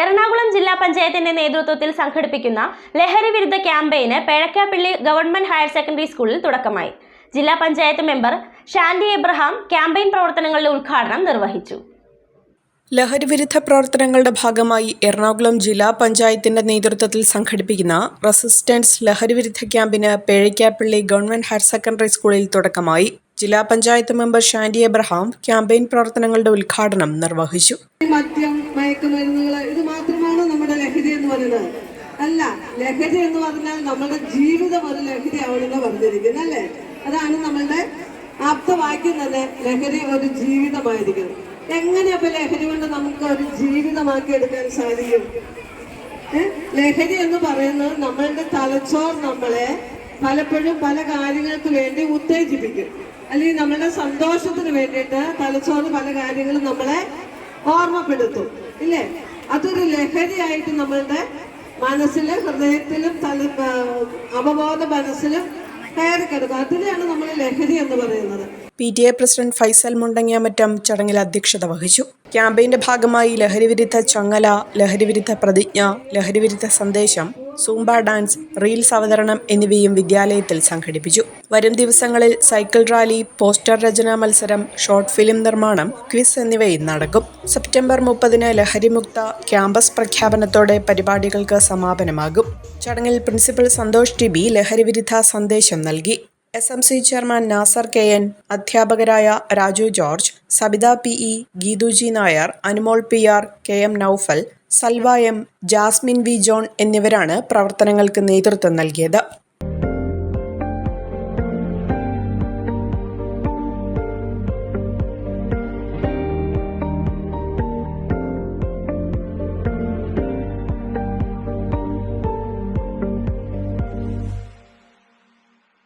എറണാകുളം ജില്ലാ പഞ്ചായത്തിന്റെ നേതൃത്വത്തിൽ സംഘടിപ്പിക്കുന്ന ലഹരി വിരുദ്ധ ക്യാമ്പയിന് പേഴക്കാപ്പള്ളി ഗവൺമെന്റ് ഹയർ സെക്കൻഡറി സ്കൂളിൽ തുടക്കമായി. ജില്ലാ panchayat member Shandy Abraham campaign പ്രവർത്തനങ്ങളുടെ ഉദ്ഘാടനം നിർവഹിച്ചു. ലഹരിവിരുദ്ധ പ്രവർത്തനങ്ങളുടെ ഭാഗമായി എറണാകുളം ജില്ലാ പഞ്ചായത്തിന്റെ നേതൃത്വത്തിൽ സംഘടിപ്പിക്കുന്ന റെസിസ്റ്റൻസ് ലഹരിവിരുദ്ധ ക്യാമ്പിന് പേഴയ്ക്കാപ്പള്ളി ഗവൺമെന്റ് ഹയർ സെക്കൻഡറി സ്കൂളിൽ തുടക്കമായി. ജില്ലാ panchayat member Shandy Abraham campaign പ്രവർത്തനങ്ങളുടെ ഉദ്ഘാടനം നിർവഹിച്ചു. മദ്യം മയക്കുമരുന്നുകൾ ഇത് മാത്രമാണ് നമ്മുടെ ലഹരി എന്ന് പറയുന്നത്. അല്ല ലഹരി എന്ന് പറഞ്ഞാൽ നമ്മുടെ ജീവിതം ഒരു ലഹരി ആവണമെന്ന് പറഞ്ഞിരിക്കുന്നത് അല്ലേ? അതാണ് നമ്മളുടെ ആപ്തവാക്യം ലഹരി ഒരു ജീവിതമായിരിക്കണം എങ്ങനെ അപ്പൊ ലഹരി കൊണ്ട് നമുക്ക് ഒരു ജീവിതമാക്കി എടുക്കാൻ സാധിക്കും? ലഹരി എന്ന് പറയുന്നത് നമ്മളുടെ തലച്ചോർ നമ്മളെ പലപ്പോഴും പല കാര്യങ്ങൾക്ക് വേണ്ടി ഉത്തേജിപ്പിക്കും. അല്ലെങ്കിൽ നമ്മളുടെ സന്തോഷത്തിന് വേണ്ടിയിട്ട് തലച്ചോറ് പല കാര്യങ്ങളും നമ്മളെ ഓർമ്മപ്പെടുത്തും ഇല്ലേ? അതൊരു ലഹരിയായിട്ട് നമ്മളുടെ മനസ്സിൽ ഹൃദയത്തിലും തല അവബോധ മനസ്സിലും കയറി കിടക്കും അതിനെയാണ് നമ്മൾ ലഹരി എന്ന് പറയുന്നത്. P T A president Faisal Mundangiyamattam ചടങ്ങിൽ അധ്യക്ഷത വഹിച്ചു. ക്യാമ്പയിന്റെ ഭാഗമായി ലഹരിവിരുദ്ധ ചങ്ങല ലഹരിവിരുദ്ധ പ്രതിജ്ഞ ലഹരിവിരുദ്ധ സന്ദേശം സൂംബ ഡാൻസ് റീൽസ് അവതരണം എന്നിവയും വിദ്യാലയത്തിൽ സംഘടിപ്പിച്ചു. വരും ദിവസങ്ങളിൽ സൈക്കിൾ റാലി പോസ്റ്റർ രചനാ മത്സരം ഷോർട്ട് ഫിലിം നിർമ്മാണം ക്വിസ് എന്നിവയും നടക്കും. സെപ്റ്റംബർ മുപ്പതിന് ലഹരിമുക്ത ക്യാമ്പസ് പ്രഖ്യാപനത്തോടെ പരിപാടികൾക്ക് സമാപനമാകും. ചടങ്ങിൽ പ്രിൻസിപ്പൽ സന്തോഷ് ടി ബി ലഹരിവിരുദ്ധ സന്ദേശം നൽകി. S M C chairman Nasar K N അധ്യാപകരായ Raju George Sabitha P E Geethuji Nair Anumol P R K M Noufal Salva M Jasmine V John എന്നിവരാണ് പ്രവർത്തനങ്ങൾക്ക് നേതൃത്വം നൽകിയത്.